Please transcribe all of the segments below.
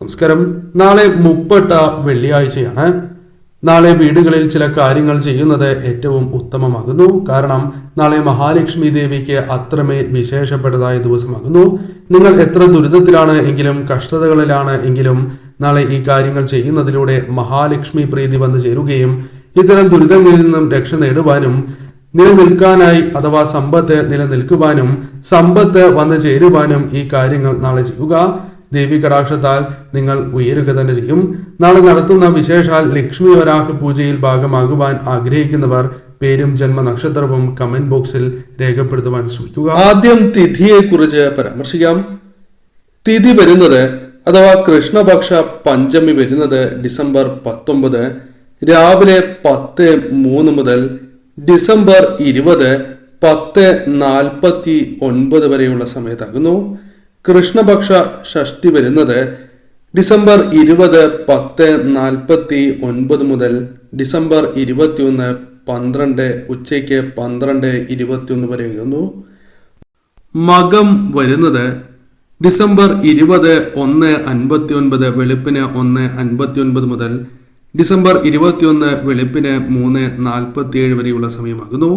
നമസ്കാരം. നാളെ മുപ്പട്ട വെള്ളിയാഴ്ചയാണ്. നാളെ വീടുകളിൽ ചില കാര്യങ്ങൾ ചെയ്യുന്നത് ഏറ്റവും ഉത്തമമാകുന്നു. കാരണം നാളെ മഹാലക്ഷ്മി ദേവിക്ക് അത്രമേൽ വിശേഷപ്പെട്ടതായ ദിവസമാകുന്നു. നിങ്ങൾ എത്ര ദുരിതത്തിലാണ് എങ്കിലും കഷ്ടതകളിലാണ് എങ്കിലും നാളെ ഈ കാര്യങ്ങൾ ചെയ്യുന്നതിലൂടെ മഹാലക്ഷ്മി പ്രീതി വന്നു ചേരുകയും ഇത്തരം ദുരിതങ്ങളിൽ നിന്നും രക്ഷ നേടുവാനും നിലനിൽക്കാനായി അഥവാ സമ്പത്ത് നിലനിൽക്കുവാനും സമ്പത്ത് വന്നു ചേരുവാനും ഈ കാര്യങ്ങൾ നാളെ ചെയ്യുക. ദേവി കടാക്ഷത്താൽ നിങ്ങൾ ഉയരുക തന്നെ ചെയ്യും. നാളെ നടത്തുന്ന വിശേഷാൽ ലക്ഷ്മി വരാഹ പൂജയിൽ ഭാഗമാകുവാൻ ആഗ്രഹിക്കുന്നവർ പേരും ജന്മ നക്ഷത്രവും കമന്റ് ബോക്സിൽ രേഖപ്പെടുത്തുവാൻ ശ്രമിക്കുക. ആദ്യം തിഥിയെ കുറിച്ച് പരാമർശിക്കാം. തിഥി വരുന്നത് അഥവാ കൃഷ്ണപക്ഷ പഞ്ചമി വരുന്നത് ഡിസംബർ പത്തൊമ്പത് രാവിലെ പത്ത് മൂന്ന് മുതൽ ഡിസംബർ ഇരുപത് പത്ത് നാൽപ്പത്തി ഒൻപത് വരെയുള്ള സമയത്താകുന്നു. കൃഷ്ണപക്ഷ ഷഷ്ടി വരുന്നത് ഡിസംബർ ഇരുപത് പത്ത് നാൽപ്പത്തി ഒൻപത് മുതൽ ഡിസംബർ ഇരുപത്തിയൊന്ന് പന്ത്രണ്ട് ഉച്ചയ്ക്ക് പന്ത്രണ്ട് ഇരുപത്തിയൊന്ന് വരെയാകുന്നു മകം വരുന്നത് ഡിസംബർ ഇരുപത് ഒന്ന് അൻപത്തി ഒൻപത് വെളുപ്പിന് ഒന്ന് അൻപത്തി ഒൻപത് മുതൽ ഡിസംബർ ഇരുപത്തിയൊന്ന് വെളുപ്പിന് മൂന്ന് നാൽപ്പത്തിയേഴ് വരെയുള്ള സമയമാകുന്നു.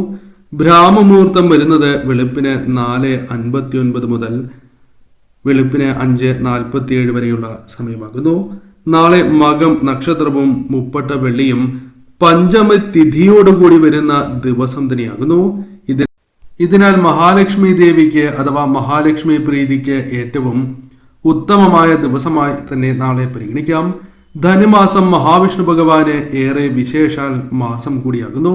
ബ്രാഹ്മമുഹൂർത്തം വരുന്നത് വെളുപ്പിന് നാല് അൻപത്തി ഒൻപത് മുതൽ വെളുപ്പിന് അഞ്ച് നാൽപ്പത്തിയേഴ് വരെയുള്ള സമയമാകുന്നു. നാളെ മകം നക്ഷത്രവും മുപ്പട്ട വെള്ളിയും പഞ്ചമ തിഥിയോടുകൂടി വരുന്ന ദിവസം തന്നെയാകുന്നു. ഇത് ഇതിനാൽ മഹാലക്ഷ്മി ദേവിക്ക് അഥവാ മഹാലക്ഷ്മി പ്രീതിക്ക് ഏറ്റവും ഉത്തമമായ ദിവസമായി തന്നെ നാളെ പരിഗണിക്കാം. ധനുമാസം മഹാവിഷ്ണു ഭഗവാന് ഏറെ വിശേഷാൽ മാസം കൂടിയാകുന്നു.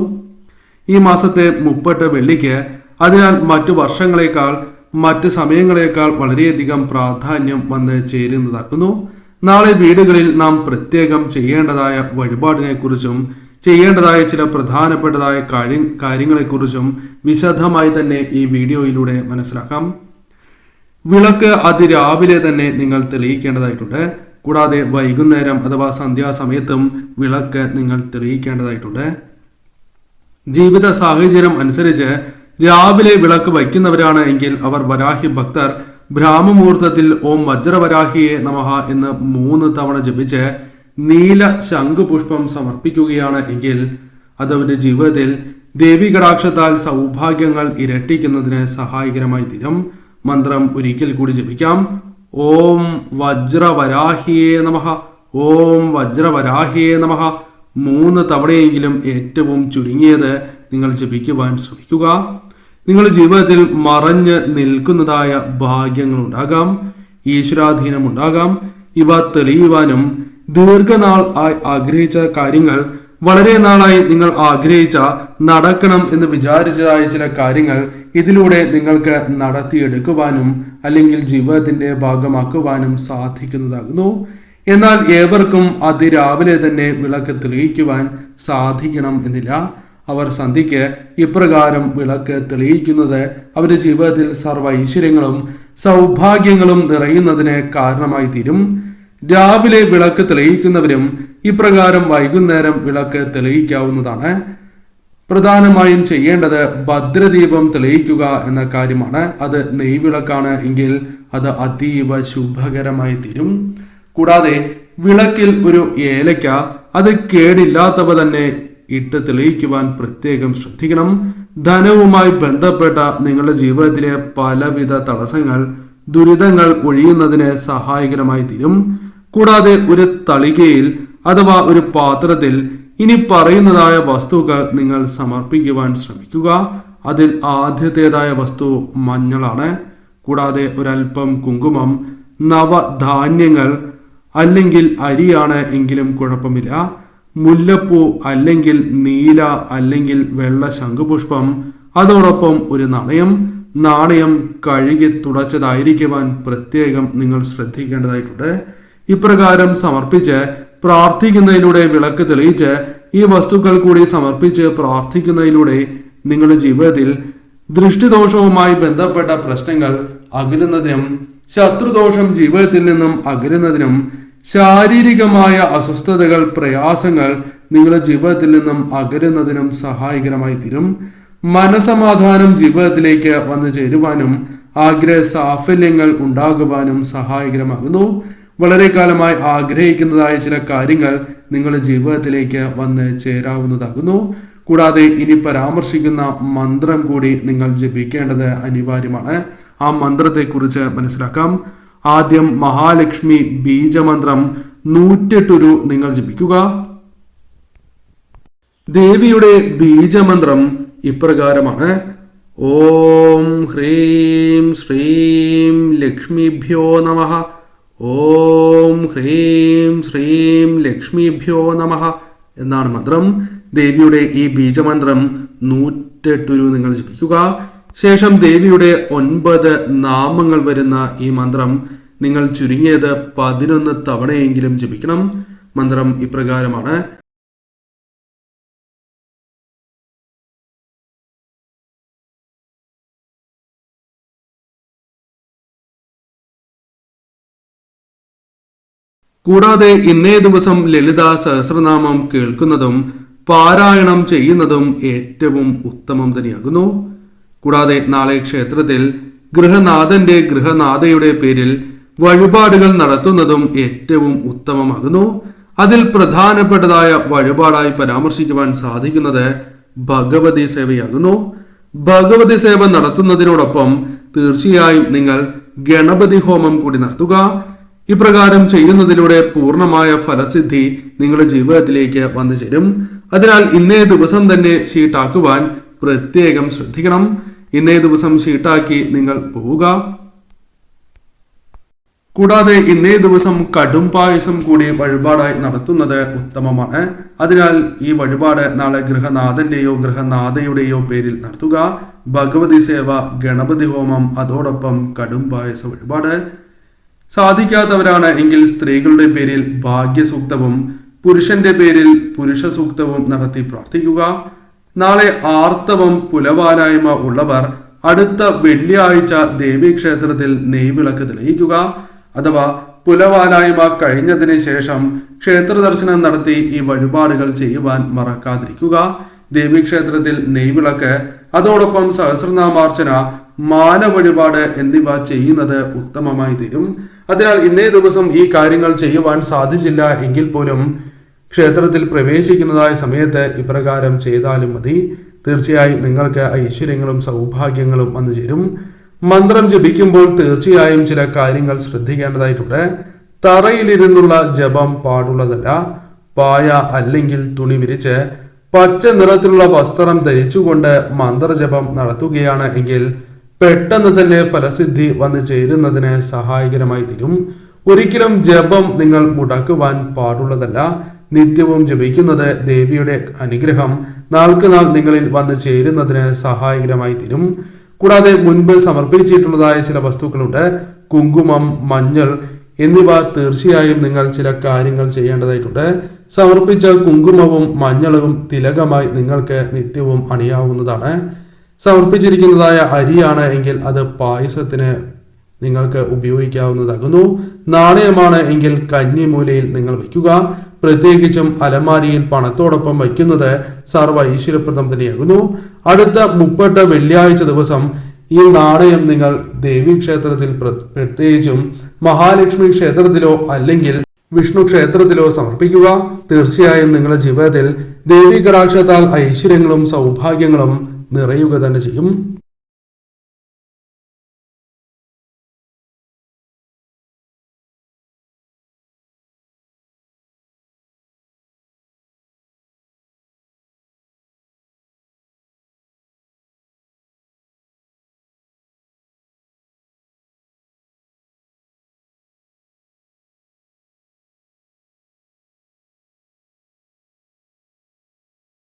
ഈ മാസത്തെ മുപ്പട്ട വെള്ളിക്ക് അതിനാൽ മറ്റു വർഷങ്ങളെക്കാൾ മറ്റ് സമയങ്ങളെക്കാൾ വളരെയധികം പ്രാധാന്യം വന്ന് ചേരുന്നതാക്കുന്നു. നാളെ വീടുകളിൽ നാം പ്രത്യേകം ചെയ്യേണ്ടതായ വഴിപാടിനെ കുറിച്ചും ചെയ്യേണ്ടതായ ചില പ്രധാനപ്പെട്ടതായ കാര്യ കാര്യങ്ങളെക്കുറിച്ചും വിശദമായി തന്നെ ഈ വീഡിയോയിലൂടെ മനസ്സിലാക്കാം. വിളക്ക് അതിരാവിലെ തന്നെ നിങ്ങൾ തെളിയിക്കേണ്ടതായിട്ടുണ്ട്. കൂടാതെ വൈകുന്നേരം അഥവാ സന്ധ്യാസമയത്തും വിളക്ക് നിങ്ങൾ തെളിയിക്കേണ്ടതായിട്ടുണ്ട്. ജീവിത സാഹചര്യം അനുസരിച്ച് രാവിലെ വിളക്ക് വയ്ക്കുന്നവരാണ് എങ്കിൽ അവർ വരാഹി ഭക്തർ. ബ്രാഹ്മമുഹൂർത്തത്തിൽ ഓം വജ്രവരാഹിയെ നമഃ എന്ന് മൂന്ന് തവണ ജപിച്ച് നീല ശംഖുപുഷ്പം സമർപ്പിക്കുകയാണ് എങ്കിൽ അത് ജീവിതത്തിൽ ദേവി കടാക്ഷത്താൽ സൗഭാഗ്യങ്ങൾ ഇരട്ടിക്കുന്നതിന് സഹായകരമായി തീരും. മന്ത്രം ഒരിക്കൽ കൂടി ജപിക്കാം. ഓം വജ്രവരാഹിയേ നമഃ. ഓം വജ്രവരാഹിയേ നമഃ. മൂന്ന് തവണയെങ്കിലും ഏറ്റവും ചുരുങ്ങിയത് നിങ്ങൾ ജപിക്കുവാൻ ശ്രമിക്കുക. നിങ്ങളുടെ ജീവിതത്തിൽ മറഞ്ഞ് നിൽക്കുന്നതായ ഭാഗ്യങ്ങൾ ഉണ്ടാകാം ഈശ്വരാധീനം ഉണ്ടാകാം ഇവ തെളിയുവാനും ദീർഘനാൾ ആയി ആഗ്രഹിച്ച കാര്യങ്ങൾ വളരെ നാളായി നിങ്ങൾ ആഗ്രഹിച്ച നടക്കണം എന്ന് വിചാരിച്ചതായ ചില കാര്യങ്ങൾ ഇതിലൂടെ നിങ്ങൾക്ക് നടത്തിയെടുക്കുവാനും അല്ലെങ്കിൽ ജീവിതത്തിന്റെ ഭാഗമാക്കുവാനും സാധിക്കുന്നതാകുന്നു. എന്നാൽ ഏവർക്കും അതിരാവിലെ തന്നെ വിളക്ക് തെളിയിക്കുവാൻ സാധിക്കണം എന്നില്ല. അവർ സന്ധിക്ക് ഇപ്രകാരം വിളക്ക് തെളിയിക്കുന്നത് അവരുടെ ജീവിതത്തിൽ സർവ ഐശ്വര്യങ്ങളും സൗഭാഗ്യങ്ങളും നിറയുന്നതിന് കാരണമായി തീരും. രാവിലെ വിളക്ക് തെളിയിക്കുന്നവരും ഇപ്രകാരം വൈകുന്നേരം വിളക്ക് തെളിയിക്കാവുന്നതാണ്. പ്രധാനമായും ചെയ്യേണ്ടത് ഭദ്രദീപം തെളിയിക്കുക എന്ന കാര്യമാണ്. അത് നെയ്വിളക്കാണ് എങ്കിൽ അത് അതീവ ശുഭകരമായി തീരും. കൂടാതെ വിളക്കിൽ ഒരു ഏലയ്ക്ക അത് കേടില്ലാത്തവ തന്നെ ഇട്ട് തെളിയിക്കുവാൻ പ്രത്യേകം ശ്രദ്ധിക്കണം. ധനവുമായി ബന്ധപ്പെട്ട നിങ്ങളുടെ ജീവിതത്തിലെ പലവിധ തടസ്സങ്ങൾ ദുരിതങ്ങൾ ഒഴിയുന്നതിന് സഹായകരമായി തീരും. കൂടാതെ ഒരു തളികയിൽ അഥവാ ഒരു പാത്രത്തിൽ ഇനി പറയുന്നതായ വസ്തുക്കൾ നിങ്ങൾ സമർപ്പിക്കുവാൻ ശ്രമിക്കുക. അതിൽ ആദ്യത്തേതായ വസ്തു മഞ്ഞളാണ്. കൂടാതെ ഒരൽപ്പം കുങ്കുമം നവധാന്യങ്ങൾ അല്ലെങ്കിൽ അരിയാണ് എങ്കിലും കുഴപ്പമില്ല. മുല്ലപ്പൂ അല്ലെങ്കിൽ നീല അല്ലെങ്കിൽ വെള്ള ശംഖുപുഷ്പം അതോടൊപ്പം ഒരു നാണയം. നാണയം കഴുകി തുടച്ചതായിരിക്കുവാൻ പ്രത്യേകം നിങ്ങൾ ശ്രദ്ധിക്കേണ്ടതായിട്ടുണ്ട്. ഇപ്രകാരം സമർപ്പിച്ച് പ്രാർത്ഥിക്കുന്നതിലൂടെ വിളക്ക് തെളിയിച്ച് ഈ വസ്തുക്കൾ കൂടി സമർപ്പിച്ച് പ്രാർത്ഥിക്കുന്നതിലൂടെ നിങ്ങളുടെ ജീവിതത്തിൽ ദൃഷ്ടിദോഷവുമായി ബന്ധപ്പെട്ട പ്രശ്നങ്ങൾ അകലുന്നതിനും ശത്രുദോഷം ജീവിതത്തിൽ നിന്നും അകലുന്നതിനും ശാരീരികമായ അസ്വസ്ഥതകൾ പ്രയാസങ്ങൾ നിങ്ങളുടെ ജീവിതത്തിൽ നിന്നും അകരുന്നതിനും സഹായകരമായി തീരും. മനസമാധാനം ജീവിതത്തിലേക്ക് വന്നു ചേരുവാനും ആഗ്രഹ സാഫല്യങ്ങൾ ഉണ്ടാകുവാനും സഹായകരമാകുന്നു. വളരെ കാലമായി ആഗ്രഹിക്കുന്നതായ ചില കാര്യങ്ങൾ നിങ്ങളുടെ ജീവിതത്തിലേക്ക് വന്ന് ചേരാവുന്നതാകുന്നു. കൂടാതെ ഇനി പരാമർശിക്കുന്ന മന്ത്രം കൂടി നിങ്ങൾ ജപിക്കേണ്ടത് അനിവാര്യമാണ്. ആ മന്ത്രത്തെക്കുറിച്ച് മനസ്സിലാക്കാം. ആദ്യം മഹാലക്ഷ്മി ബീജമന്ത്രം നൂറ്റെട്ടുരു നിങ്ങൾ ജപിക്കുക. ദേവിയുടെ ബീജമന്ത്രം ഇപ്രകാരമാണ്. ഓം ഹ്രീം ശ്രീം ലക്ഷ്മിഭ്യോ നമ. ഓം ഹ്രീം ശ്രീം ലക്ഷ്മിഭ്യോ നമ എന്നാണ് മന്ത്രം. ദേവിയുടെ ഈ ബീജമന്ത്രം നൂറ്റെട്ടുരു നിങ്ങൾ ജപിക്കുക. ശേഷം ദേവിയുടെ ഒൻപത് നാമങ്ങൾ വരുന്ന ഈ മന്ത്രം നിങ്ങൾ ചുരുങ്ങിയത് പതിനൊന്ന് തവണയെങ്കിലും ജപിക്കണം. മന്ത്രം ഇപ്രകാരമാണ്. കൂടാതെ ഇന്നേ ദിവസം ലളിത സഹസ്രനാമം കേൾക്കുന്നതും പാരായണം ചെയ്യുന്നതും ഏറ്റവും ഉത്തമം തന്നെയാകുന്നു. കൂടാതെ നാളെ ക്ഷേത്രത്തിൽ ഗൃഹനാഥന്റെ ഗൃഹനാഥയുടെ പേരിൽ വഴിപാടുകൾ നടത്തുന്നതും ഏറ്റവും ഉത്തമമാകുന്നു. അതിൽ പ്രധാനപ്പെട്ടതായ വഴിപാടായി പരാമർശിക്കുവാൻ സാധിക്കുന്നത് ഭഗവതി സേവയാകുന്നു. ഭഗവതി സേവ നടത്തുന്നതിനോടൊപ്പം തീർച്ചയായും നിങ്ങൾ ഗണപതി ഹോമം കൂടി നടത്തുക. ഇപ്രകാരം ചെയ്യുന്നതിലൂടെ പൂർണമായ ഫലസിദ്ധി നിങ്ങളുടെ ജീവിതത്തിലേക്ക് വന്നു ചേരും അതിനാൽ ഇന്നേ ദിവസം തന്നെ ഷീട്ടാക്കുവാൻ പ്രത്യേകം ശ്രദ്ധിക്കണം. ഇന്നേ ദിവസം ഷീട്ടാക്കി നിങ്ങൾ പോവുക. കൂടാതെ ഇന്നേ ദിവസം കടും പായസം കൂടി വഴിപാടായി നടത്തുന്നത് ഉത്തമമാണ്. അതിനാൽ ഈ വഴിപാട് നാളെ ഗൃഹനാഥന്റെയോ ഗൃഹനാഥയുടെയോ പേരിൽ നടത്തുക. ഭഗവതി സേവ ഗണപതി ഹോമം അതോടൊപ്പം കടും പായസ വഴിപാട്. സാധിക്കാത്തവരാണ് എങ്കിൽ സ്ത്രീകളുടെ പേരിൽ ഭാഗ്യസൂക്തവും പുരുഷന്റെ പേരിൽ പുരുഷസൂക്തവും നടത്തി പ്രാർത്ഥിക്കുക. നാളെ ആർത്തവം പുലവാലായ്മ ഉള്ളവർ അടുത്ത വെള്ളിയാഴ്ച ദേവീക്ഷേത്രത്തിൽ നെയ്വിളക്ക് തെളിയിക്കുക. അഥവാ പുലവാലായ്മ കഴിഞ്ഞതിന് ശേഷം ക്ഷേത്ര ദർശനം നടത്തി ഈ വഴിപാടുകൾ ചെയ്യുവാൻ മറക്കാതിരിക്കുക. ദേവീക്ഷേത്രത്തിൽ നെയ്വിളക്ക് അതോടൊപ്പം സഹസ്രനാമാർച്ചന മാല വഴിപാട് എന്നിവ ചെയ്യുന്നത് ഉത്തമമായി തീരും. അതിനാൽ ഇന്നേ ദിവസം ഈ കാര്യങ്ങൾ ചെയ്യുവാൻ സാധിച്ചില്ല എങ്കിൽ പോലും ക്ഷേത്രത്തിൽ പ്രവേശിക്കുന്നതായ സമയത്ത് ഇപ്രകാരം ചെയ്താലും മതി. തീർച്ചയായും നിങ്ങൾക്ക് ഐശ്വര്യങ്ങളും സൗഭാഗ്യങ്ങളും വന്നു ചേരും. മന്ത്രം ജപിക്കുമ്പോൾ തീർച്ചയായും ചില കാര്യങ്ങൾ ശ്രദ്ധിക്കേണ്ടതായിട്ടുണ്ട്. തറയിലിരുന്നുള്ള ജപം പാടുള്ളതല്ല. പായ അല്ലെങ്കിൽ തുണി വിരിച്ച് പച്ച നിറത്തിലുള്ള വസ്ത്രം ധരിച്ചുകൊണ്ട് മന്ത്രജപം നടത്തുകയാണ് എങ്കിൽ പെട്ടെന്ന് തന്നെ ഫലസിദ്ധി വന്നു ചേരുന്നതിന് സഹായകരമായി തീരും. ഒരിക്കലും ജപം നിങ്ങൾ മുടക്കുവാൻ പാടുള്ളതല്ല. നിത്യവും ജപിക്കുന്നത് ദേവിയുടെ അനുഗ്രഹം നാൾക്ക് നാൾ നിങ്ങളിൽ വന്നു ചേരുന്നതിന് സഹായകരമായി തീരും. കൂടാതെ മുൻപ് സമർപ്പിച്ചിട്ടുള്ളതായ ചില വസ്തുക്കളുണ്ട്. കുങ്കുമം മഞ്ഞൾ എന്നിവ തീർച്ചയായും നിങ്ങൾ ചില കാര്യങ്ങൾ ചെയ്യേണ്ടതായിട്ടുണ്ട്. സമർപ്പിച്ച കുങ്കുമവും മഞ്ഞളും തിലകമായി നിങ്ങൾക്ക് നിത്യവും അണിയാവുന്നതാണ്. സമർപ്പിച്ചിരിക്കുന്നതായ അരിയാണ് എങ്കിൽ അത് പായസത്തിന് നിങ്ങൾക്ക് ഉപയോഗിക്കാവുന്നതാകുന്നു. നാണയമാണ് എങ്കിൽ കന്നിമൂലയിൽ നിങ്ങൾ വയ്ക്കുക. പ്രത്യേകിച്ചും അലമാരിയിൽ പണത്തോടൊപ്പം വയ്ക്കുന്നത് സർവ ഐശ്വര്യപ്രദം തന്നെയാകുന്നു. അടുത്ത മുപ്പട്ട് വെള്ളിയാഴ്ച ദിവസം ഈ നാണയം നിങ്ങൾ ദേവീക്ഷേത്രത്തിൽ പ്ര- പ്രത്യേകിച്ചും മഹാലക്ഷ്മി ക്ഷേത്രത്തിലോ അല്ലെങ്കിൽ വിഷ്ണു ക്ഷേത്രത്തിലോ സമർപ്പിക്കുക. തീർച്ചയായും നിങ്ങളുടെ ജീവിതത്തിൽ ദേവീ കടാക്ഷത്താൽ ഐശ്വര്യങ്ങളും സൗഭാഗ്യങ്ങളും നിറയുക തന്നെ ചെയ്യും.